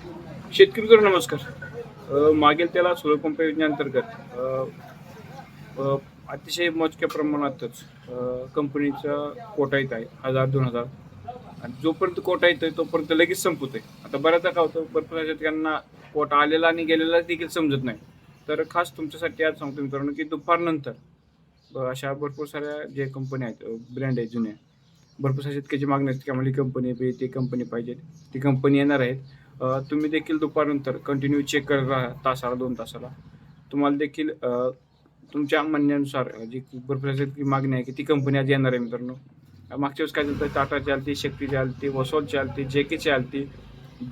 शेतकरी मित्रांनो नमस्कार मागील त्याला सोलर योजनेअंतर्गत अतिशय मोजक्या प्रमाणातच कंपनीचा कोटा येत आहे हजार दोन हजार. आणि जोपर्यंत कोटा येतोय तोपर्यंत लगेच संपत आहे. आता बऱ्याचदा काय होतं भरपूर शेतकऱ्यांना कोटा आलेला आणि गेलेला देखील समजत नाही. तर खास तुमच्यासाठी आज सांगतो मित्रांनो की दुपारनंतर अशा भरपूर साऱ्या जे कंपन्या आहेत ब्रँड आहेत जुन्या भरपूर साऱ्या शेतकऱ्याची मागणी असते की आम्हाला कंपनी पाहिजे ती कंपनी पाहिजे. ती कंपनी येणार आहेत. तुम्ही देखील दुपारनंतर कंटिन्यू चेक करत राहा तासाला दोन तासाला. तुम्हाला देखील तुमच्या म्हणण्यानुसार जी भरपूर शेतकरी मागणी आहे की ती कंपनी आज येणार आहे मित्रांनो. मागच्या वेळेस काय झालं तर टाटाची आलती शक्तीची आलती वसोलची आलती जे केची आलती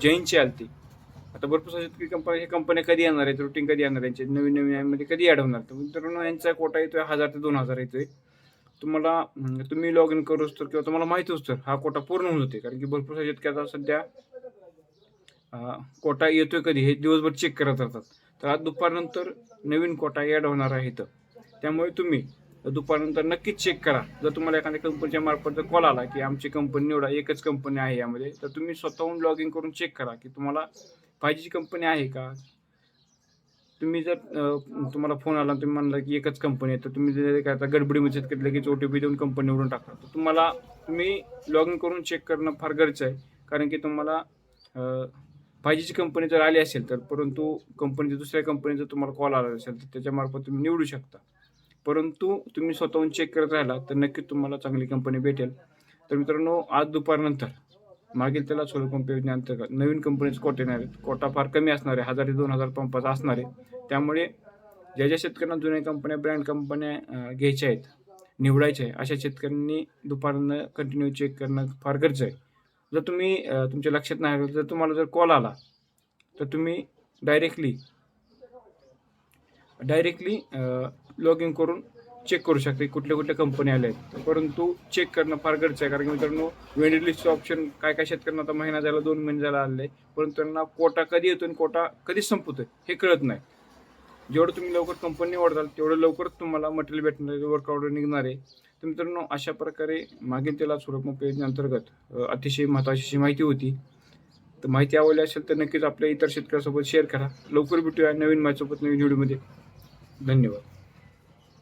जैनची आलती. आता भरपूर शेतकरी कंपनी हे कंपन्या कधी येणार आहेत? रुटीन कधी येणार यांचे नवीन नवीन यामध्ये कधी ॲड होणार? तर मित्रांनो यांचा कोटा येतोय हजार ते दोन हजार येतोय. तुम्हाला तुम्ही लॉग इन करूच तर किंवा तुम्हाला माहिती तर हा कोटा पूर्ण होऊन जाते. कारण की भरपूर शेतकऱ्याचा सध्या कोटा येतोय कधी हे दिवसभर चेक करत राहतात. तर आज दुपारनंतर नवीन कोटा ॲड होणार आहे इथं. त्यामुळे तुम्ही दुपारनंतर नक्कीच चेक करा. जर तुम्हाला एखाद्या कंपनीच्या मार्फत जर कॉल आला की आमची कंपनी निवडा एकच कंपनी आहे यामध्ये तर तुम्ही स्वतःहून लॉग इन करून चेक करा की तुम्हाला पाहिजेची कंपनी आहे का? तुम्ही जर तुम्हाला फोन आला तुम्ही म्हणला की एकच कंपनी आहे तर तुम्ही जर काय आता गडबडीमध्ये शेतकरी लगेच ओ टी पी देऊन कंपनी निवडून टाका तर तुम्हाला तुम्ही लॉग इन करून चेक करणं फार गरजेचं आहे. कारण की तुम्हाला फायजीची पाहिजेची कंपनी जर आली असेल तर परंतु कंपनीच्या दुसऱ्या कंपनीचा तुम्हाला कॉल आला असेल तर त्याच्यामार्फत तुम्ही निवडू शकता. परंतु तुम्ही स्वतःहून चेक करत राहिला तर नक्कीच तुम्हाला चांगली कंपनी भेटेल. तर मित्रांनो आज दुपारनंतर मागील त्याला सोलर पंप योजनेअंतर्गत नवीन कंपनीचे कोटे येणार आहेत? कोटा फार कमी असणार आहे हजार ते दोन हजार पंपाचा असणार. आहे त्यामुळे ज्या ज्या शेतकऱ्यांना जुन्या कंपन्या ब्रँड कंपन्या घ्यायच्या आहेत निवडायच्या आहे अशा शेतकऱ्यांनी दुपारनं कंटिन्यू चेक करणं फार गरजेचं आहे. जर तुम्ही तुमच्या लक्षात नाही आलं, जर तुम्हाला जर कॉल आला तर तुम्ही डायरेक्टली डायरेक्टली लॉग इन करून चेक करू शकते कुठल्या कुठल्या कंपन्या आल्या आहेत. परंतु चेक करणं फार गरजेचं आहे कारण की मित्रांनो वेंडेड लिस्टचं ऑप्शन काय काय शेतकऱ्यांना आता महिना झाला दोन महिने झाला आले आहे परंतु त्यांना कोटा कधी येतो आणि कोटा कधी संपतोय हे कळत नाही. जेवढं तुम्ही लवकर कंपनी निवडताल तेवढं लवकर तुम्हाला मटेरियल भेटणार आहे वर्क निघणार आहे. तर मित्रांनो अशा प्रकारे मागील त्याला सुरक्षित योजनेअंतर्गत अतिशय महत्त्वाची अशी माहिती होती. तर माहिती आवडली असेल तर नक्कीच आपल्या इतर शेतकऱ्यांसोबत शेअर करा. लवकर भेटूया नवीन माझ्यासोबत नवीन व्हिडिओमध्ये धन्यवाद.